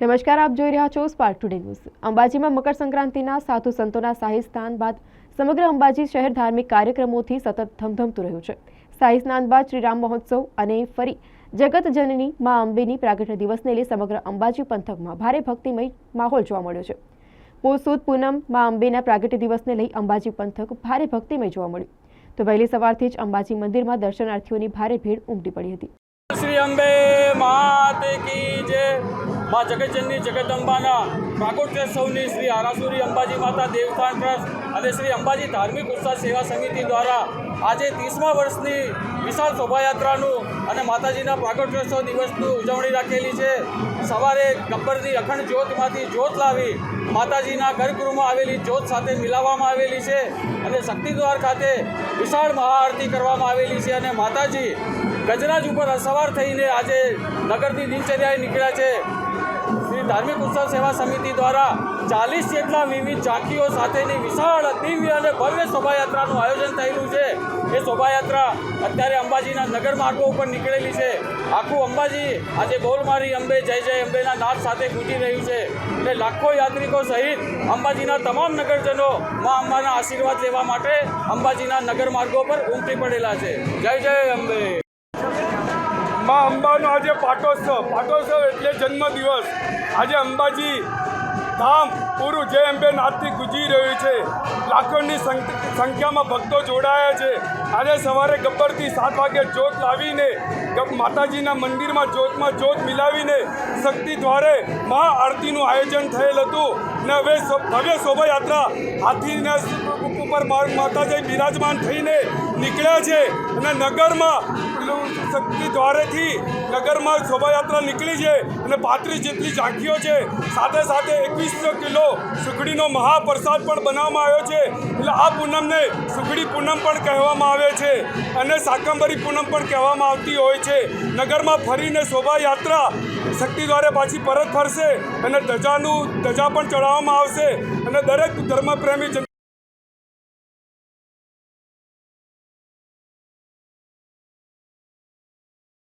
નમસ્કાર, આપ જોઈ રહ્યા છો સ્પાર્ક ટુડે ન્યૂઝ અંબાજીમાં મકર સંક્રાંતિના સાધુ સંતોના શાહી સ્નાન બાદ સમગ્ર અંબાજી શહેર ધાર્મિક કાર્યક્રમોથી સતત ધમધમતું રહ્યું છે. શાહી સ્નાન બાદ શ્રી રામ મહોત્સવ અને ફરી જગતજનની મા અંબેની પ્રાગટ્ય દિવસને લઈ સમગ્ર અંબાજી પંથકમાં ભારે ભક્તિમય માહોલ જોવા મળ્યો છે. પોસુદ પૂનમ મા અંબેના પ્રાગટ્ય દિવસને લઈ અંબાજી પંથક ભારે ભક્તિમય જોવા મળ્યું. તો વહેલી સવારથી જ અંબાજી મંદિરમાં દર્શનાર્થીઓની ભારે ભીડ ઉમટી પડી હતી. શ્રી અંબે માતે કી જે મા જગતજનની જગદંબાના પ્રાગોત્સવની શ્રી આરાસુરી અંબાજી માતા દેવસ્થાન ટ્રસ્ટ અને શ્રી અંબાજી ધાર્મિક ઉત્સાહ સેવા સમિતિ દ્વારા આજે ત્રીસમા વર્ષની વિશાળ શોભાયાત્રાનું અને માતાજીના પ્રાગટ્યોત્સવ દિવસનું ઉજવણી રાખેલી છે. સવારે ગબ્બરની અખંડ જ્યોતમાંથી જ્યોત લાવી માતાજીના ગર્ભગૃહમાં આવેલી જ્યોત સાથે મિલાવવામાં આવેલી છે અને શક્તિદ્વાર ખાતે વિશાળ મહાઆરતી કરવામાં આવેલી છે અને માતાજી ગજરાજ ઉપર સવાર થઈને આજે નગરની દિનચર્યાએ નીકળ્યા છે. શ્રી ધાર્મિક ઉત્સવ સેવા સમિતિ દ્વારા ચાલીસ જેટલા વિવિધ ઝાંખીઓ સાથેની વિશાળ, દિવ્ય અને ભવ્ય શોભાયાત્રાનું આયોજન થયેલું છે. એ શોભાયાત્રા અત્યારે અંબાજીના નગર માર્ગો ઉપર નીકળેલી છે. આખું અંબાજી આજે બોલમારી અંબે, જય જય અંબેના નાદ સાથે ગૂંજી રહ્યું છે. એટલે લાખો યાત્રિકો સહિત અંબાજીના તમામ નગરજનો મા અંબાના આશીર્વાદ લેવા માટે અંબાજીના નગર માર્ગો પર ઉમટી પડેલા છે. જય જય અંબે. માં અંબાનો આજે પાટોત્સવ. પાટોત્સવ એટલે જન્મદિવસ. આજે અંબાજી ધામ પૂરું જય અંબે નાથથી ગુંજી રહ્યું છે. લાખોની સંખ- સંખ્યામાં ભક્તો જોડાયા છે. આજે સવારે ગબ્બરથી સાત વાગે જોત લાવીને માતાજીના મંદિરમાં જોતમાં જોત મિલાવીને શક્તિ દ્વારે મહા આરતીનું આયોજન થયેલ હતું. ને હવે ભવ્ય શોભાયાત્રા હાથીના ઉપર માતાજી બિરાજમાન થઈને નીકળ્યા છે. અને નગરમાં શક્તિ દ્વારેથી નગરમાં શોભાયાત્રા નીકળી છે અને પાંત્રીસ જેટલી ઝાંખીઓ છે. સાથે સાથે એકવીસો કિલો સુખડીનો મહાપ્રસાદ પણ બનાવવામાં આવ્યો છે. એટલે આ પૂનમને સુખડી પૂનમ પણ કહેવામાં આવે છે અને સાકંબરી પૂનમ પણ કહેવામાં આવતી હોય છે. નગરમાં ફરીને શોભાયાત્રા શક્તિ દ્વારે પાછી પરત ફરશે અને ધજાનું ધજા પણ ચડાવવામાં આવશે અને દરેક ધર્મપ્રેમી